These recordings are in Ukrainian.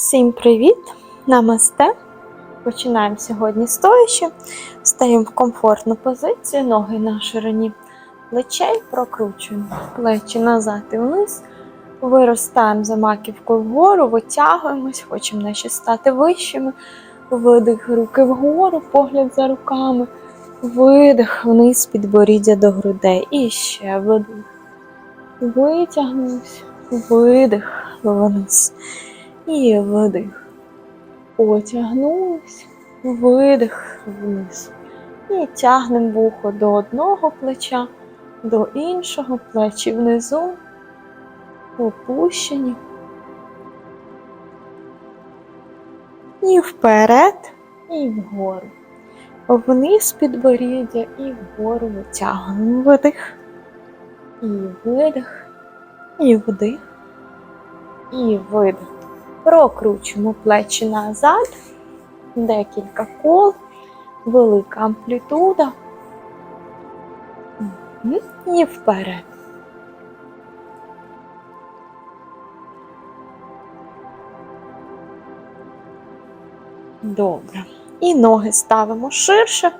Всім привіт! Намасте! Починаємо сьогодні стоячи. Стаємо в комфортну позицію, ноги на ширині плечей, прокручуємо плечі назад і вниз. Виростаємо за маківкою вгору, витягуємось, хочемо наші стати вищими. Видих руки вгору, погляд за руками. Видих вниз, підборіддя до грудей. І ще видих. Витягнувся, видих вниз. І видих. Потягнулись, видих вниз. І тягнемо вухо до одного плеча, до іншого плечі внизу, опущені. І вперед, і вгору. Вниз підборіддя і вгору витягуємо. Видих. І видих. І вдих. І видих. Прокручуємо плечі назад, декілька кол, велика амплітуда. І вперед. Добре. І ноги ставимо ширше.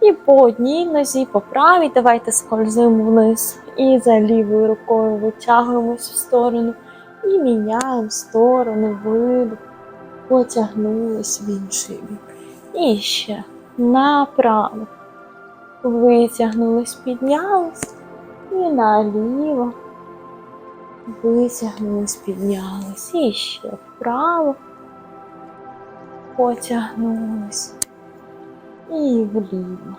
І по одній нозі, по правій, давайте скользимо вниз. І за лівою рукою витягуємось в сторону. І міняємо сторону, видих, потягнулись в інший бік. І ще направо. Витягнулись, піднялись. І наліво. Витягнулись, піднялись. І ще вправо. Потягнулись. І вліво.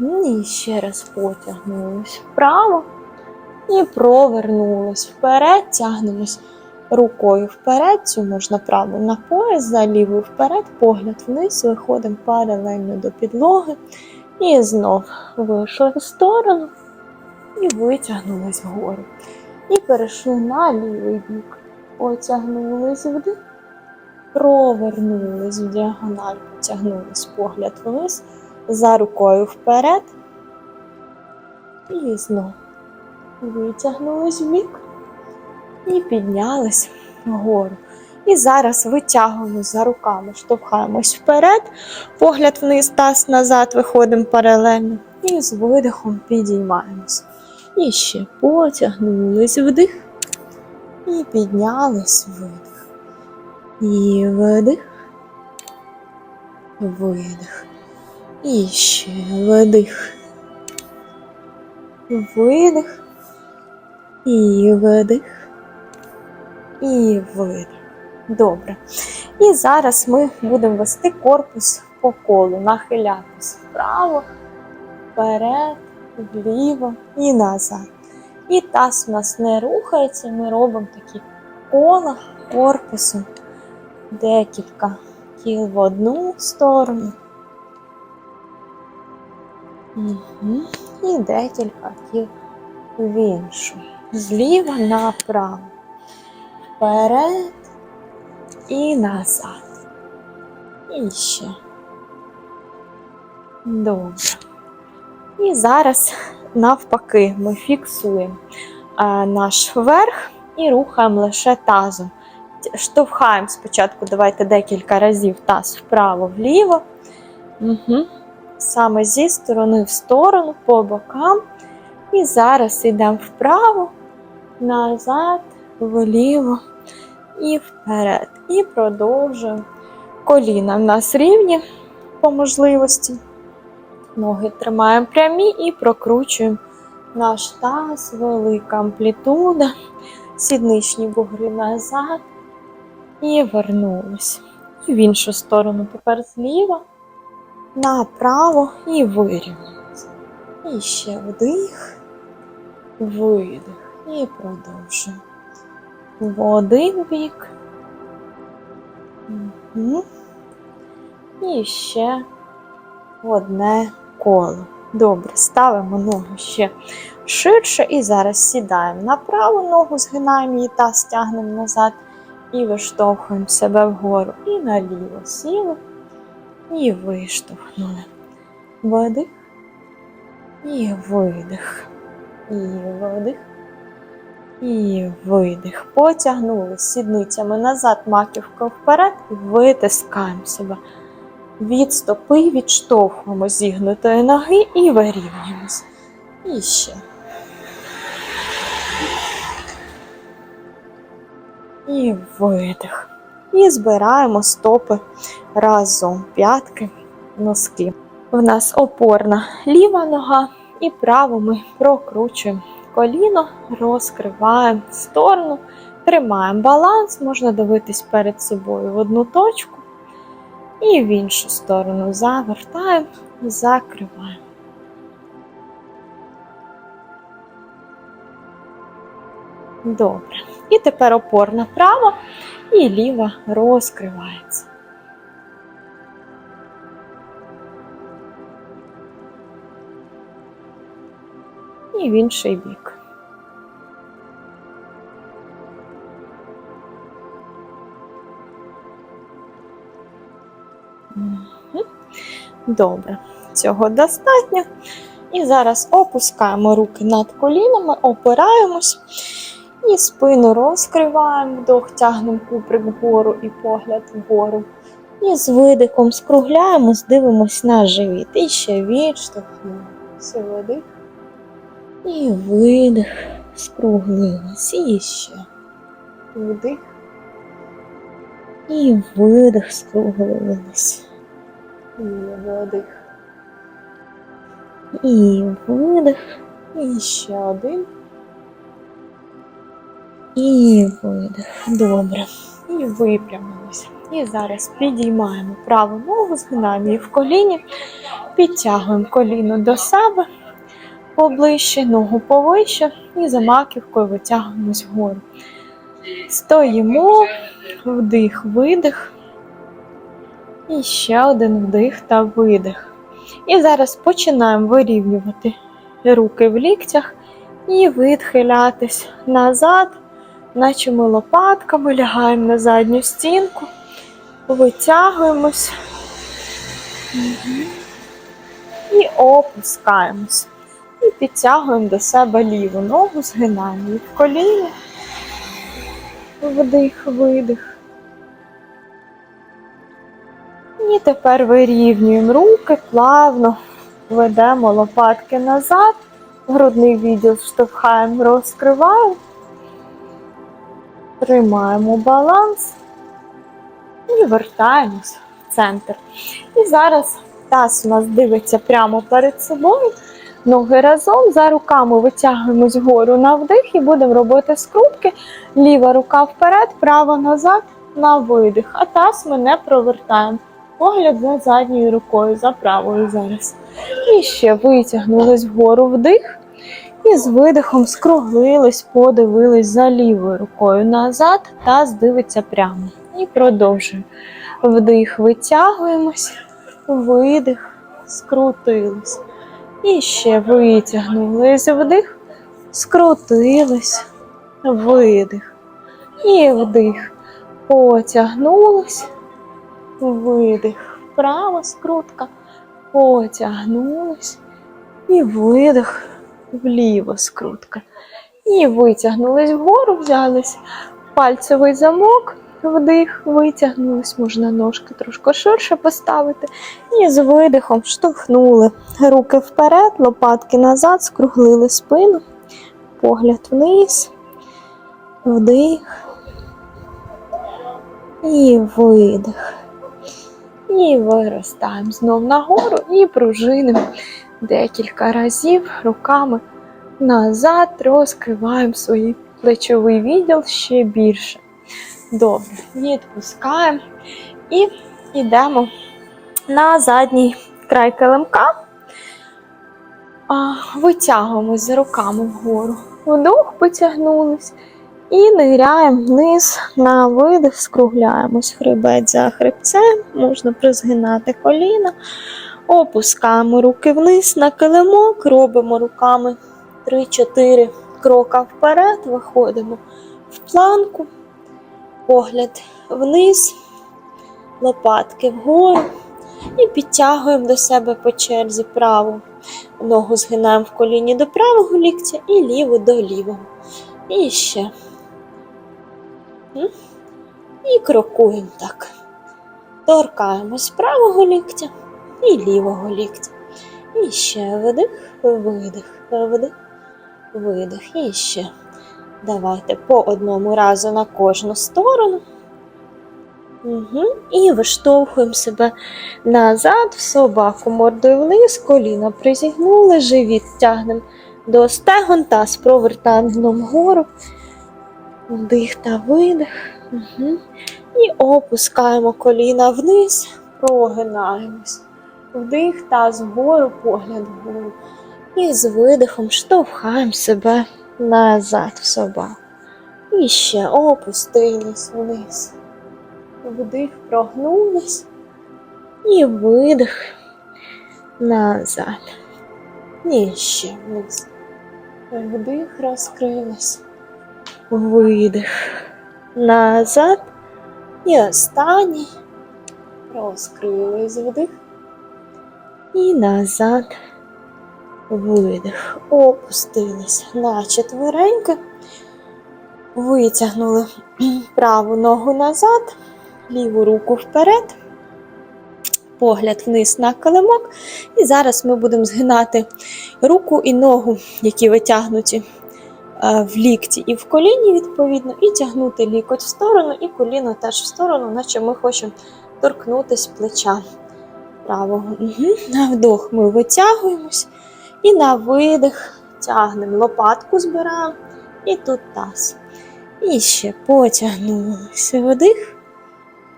І ще раз потягнулись вправо. І провернулись вперед, тягнемось рукою вперед, цю можна праву на пояс, за лівою вперед, погляд вниз, виходимо паралельно до підлоги. І знов вийшли в сторону і витягнулись вгору. І перейшли на лівий бік. Потягнулись вдих, провернулись в діагональ, потягнулись погляд вниз, за рукою вперед. І знов витягнулись в бік і піднялись вгору. І зараз витягуємось за руками, штовхаємось вперед, погляд вниз, таз назад, виходимо паралельно. І з видихом підіймаємось. І ще потягнулись вдих. І піднялись видих. І видих. Видих. І ще видих. Видих. І видих. І видих. Добре. І зараз ми будемо вести корпус по колу, нахилятись вправо, вперед, вліво і назад. І таз у нас не рухається, ми робимо такі кола корпусом, декілька кіл в одну сторону. Угу. І декілька кіл в іншу. Зліва направо. Вперед і назад. І ще. Добре. І зараз навпаки ми фіксуємо наш верх і рухаємо лише тазом. Штовхаємо спочатку, давайте декілька разів таз вправо-вліво. Угу. Саме зі сторони в сторону, по бокам. І зараз йдемо вправо, назад, вліво і вперед. І продовжуємо. Коліна в нас рівні по можливості. Ноги тримаємо прямі і прокручуємо наш таз, велика амплітуда, сідничні бугри назад. І вернулись. І в іншу сторону тепер зліва, направо і вирівнялись. І ще вдих, видих. І продовжуємо. В один бік. Мгм. І ще одне коло. Добре, ставимо ногу ще ширше і зараз сідаємо на праву ногу, згинаємо її та стягнемо назад і виштовхуємо себе вгору. І наліво сіли і виштовхнули. Вдих і видих. І вдих. І видих. Потягнулись сідницями назад, маківкою вперед і витискаємо себе. Від стопи відштовхуємо зігнутої ноги і вирівнюємось. І ще. І видих. І збираємо стопи разом. П'ятки, носки. У нас опорна ліва нога і праву ми прокручуємо коліно, розкриваємо в сторону, тримаємо баланс, можна дивитись перед собою в одну точку. І в іншу сторону завертаємо, закриваємо. Добре. І тепер опорна права і ліва розкривається. І в інший бік. Добре, цього достатньо. І зараз опускаємо руки над колінами, опираємось і спину розкриваємо, вдох, тягнемо куприк вгору і погляд вгору. І з видихом скругляємось, дивимось на живіт. І ще відштовхнемося. Вдих. І видих, скруглились. І ще. Вдих. І видих, скруглились. І видих. І видих. І ще один. І видих. Добре. І випрямилися. І зараз підіймаємо праву ногу, згинаємо її в коліні, підтягуємо коліно до себе поближче, ногу повище і за маківкою витягуємось вгору. Стоїмо, вдих, видих. І ще один вдих та видих. І зараз починаємо вирівнювати руки в ліктях і відхилятись назад, наче ми лопатками лягаємо на задню стінку, витягуємось і опускаємось. І підтягуємо до себе ліву ногу, згинаємо її в коліні. Вдих, видих. І тепер вирівнюємо руки, плавно ведемо лопатки назад, грудний відділ штовхаємо, розкриваємо, тримаємо баланс і вертаємось в центр. І зараз таз у нас дивиться прямо перед собою. Ноги разом за руками витягуємось вгору на вдих і будемо робити скрутки. Ліва рука вперед, права назад на видих. А таз ми не провертаємо. Погляд за задньою рукою, за правою зараз. І ще витягнулись вгору вдих. І з видихом скруглились, подивились за лівою рукою назад, таз дивиться прямо. І продовжуємо. Вдих, витягуємось, видих, скрутились. І ще витягнулись вдих, скрутились, видих. І вдих. Потягнулись, видих. Права скрутка. Потягнулись. І видих. Вліво скрутка. І витягнулись вгору, взялись пальцевий замок. Вдих, витягнулись, можна ножки трошки ширше поставити. І з видихом штовхнули руки вперед, лопатки назад, скруглили спину, погляд вниз, вдих і видих. І виростаємо знов нагору і пружинимо декілька разів руками назад, розкриваємо свій плечовий відділ ще більше. Добре, відпускаємо і йдемо на задній край килимка. А, Витягуємось руками вгору. Вдох, потягнулись. І ниряємо вниз на видих, скругляємось хребет за хребцем, можна призгинати коліна, опускаємо руки вниз на килимок, робимо руками 3-4 крока вперед, виходимо в планку, погляд вниз, лопатки вгору і підтягуємо до себе по черзі праву. Ногу згинаємо в коліні до правого ліктя і ліву до лівого. І ще. І крокуємо так. Торкаємось правого ліктя і лівого ліктя. І ще вдих, видих, вдих, видих. І ще. Давайте по одному разу на кожну сторону. Угу. І виштовхуємо себе назад в собаку мордою вниз, коліна призігнули, живіт тягнемо до стегон, таз провертаємо дном вгору. Вдих та видих. Угу. І опускаємо коліна вниз, прогинаємось. Вдих, таз вгору, погляд вгору. І з видихом штовхаємо себе назад в собаку. І ще опустились вниз. Вдих, прогнулись. І видих назад. І ще вниз. Вдих, розкрились. Видих. Назад. І останній. Розкрились вдих. І назад. Видих. Опустились на четвереньки. Витягнули праву ногу назад, ліву руку вперед, погляд вниз на килимок. І зараз ми будемо згинати руку і ногу, які витягнуті е, в лікті і в коліні, відповідно, і тягнути лікоть в сторону, і коліно теж в сторону, наче ми хочемо торкнутись плеча правого. Угу. На вдох ми витягуємось. І на видих тягнемо лопатку, збираємо, і тут таз. І ще потягнулися вдих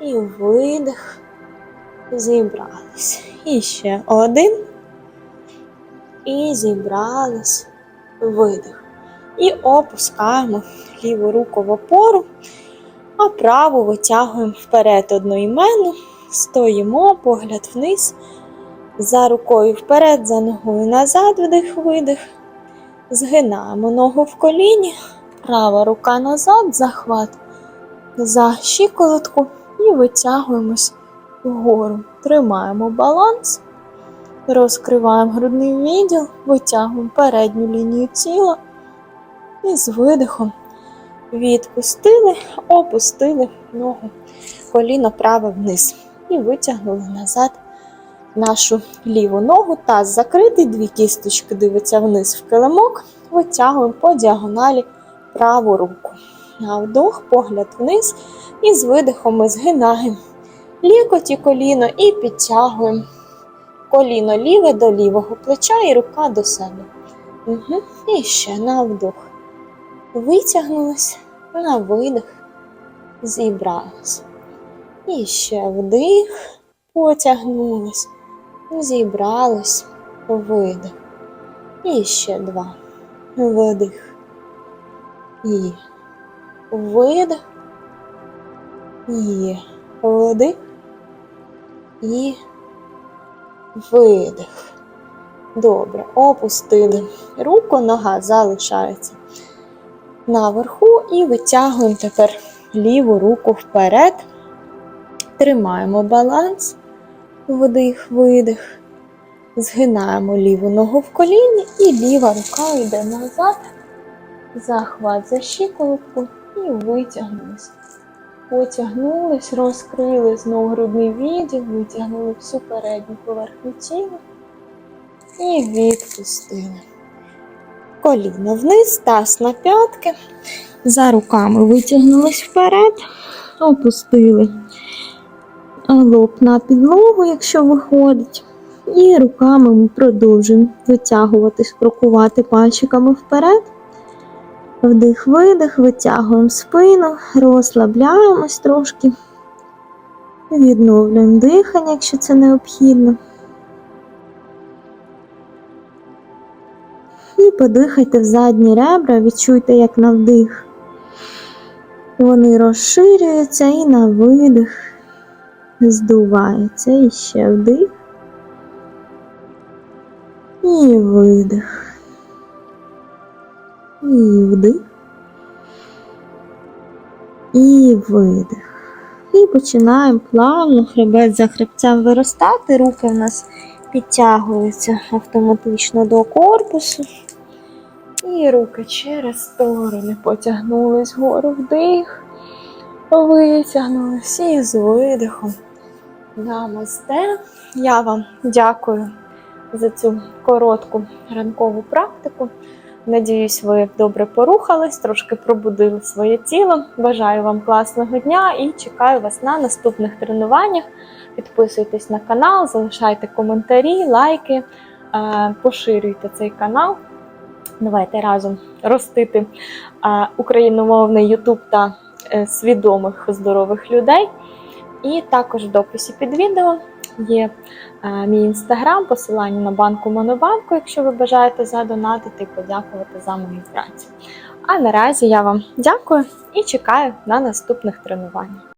і видих. Зібрались. І ще один. І зібрались. Видих. І опускаємо ліву руку в опору, а праву витягуємо вперед одноіменну, стоїмо, погляд вниз. За рукою вперед, за ногою назад, вдих, видих. Згинаємо ногу в коліні, права рука назад, захват за щиколотку. І витягуємось вгору. Тримаємо баланс, розкриваємо грудний відділ, витягуємо передню лінію тіла. І з видихом відпустили, опустили ногу, коліно праве вниз. І витягнули назад нашу ліву ногу, таз закритий, дві кісточки дивиться вниз в килимок, витягуємо по діагоналі праву руку. На вдох, погляд вниз, і з видихом ми згинаємо лікоть і коліно і підтягуємо коліно ліве до лівого плеча і рука до себе. Угу. І ще на вдох. Витягнулись, на видих, зібрались. І ще вдих, потягнулись зібрались, видих. І ще два. Видих. І видих. І вдих. І видих. Добре. Опустили руку, нога залишається наверху і витягуємо тепер ліву руку вперед. Тримаємо баланс. Вдих, видих. Згинаємо ліву ногу в коліні і ліва рука йде назад. Захват за щиколотку і витягнулись. Потягнулись, розкрили знову грудний відділ, витягнули всю передню поверхню тіла і відпустили. Коліно вниз, таз на п'ятки. За руками витягнулись вперед, опустили лоб на підлогу, якщо виходить. І руками ми продовжуємо витягуватись, крокувати пальчиками вперед. Вдих, видих, витягуємо спину, розслабляємось трошки, відновлюємо дихання, якщо це необхідно. І подихайте в задні ребра, відчуйте, як на вдих. Вони розширюються і на видих здувається. І ще вдих. І видих. І вдих. І видих. І починаємо плавно хребет за хребцем виростати. Руки у нас підтягуються автоматично до корпусу. І руки через сторони потягнулись вгору вдих, витягнулись і з видихом. Намасте. Я вам дякую за цю коротку ранкову практику. Надіюсь, ви добре порухались, трошки пробудили своє тіло. Бажаю вам класного дня і чекаю вас на наступних тренуваннях. Підписуйтесь на канал, залишайте коментарі, лайки, е, поширюйте цей канал. Давайте разом ростити е, україномовний YouTube та е, свідомих здорових людей. І також в дописі під відео є е, мій інстаграм, посилання на банку Монобанку, якщо ви бажаєте задонатити і подякувати за мою працю. А наразі я вам дякую і чекаю на наступних тренувань.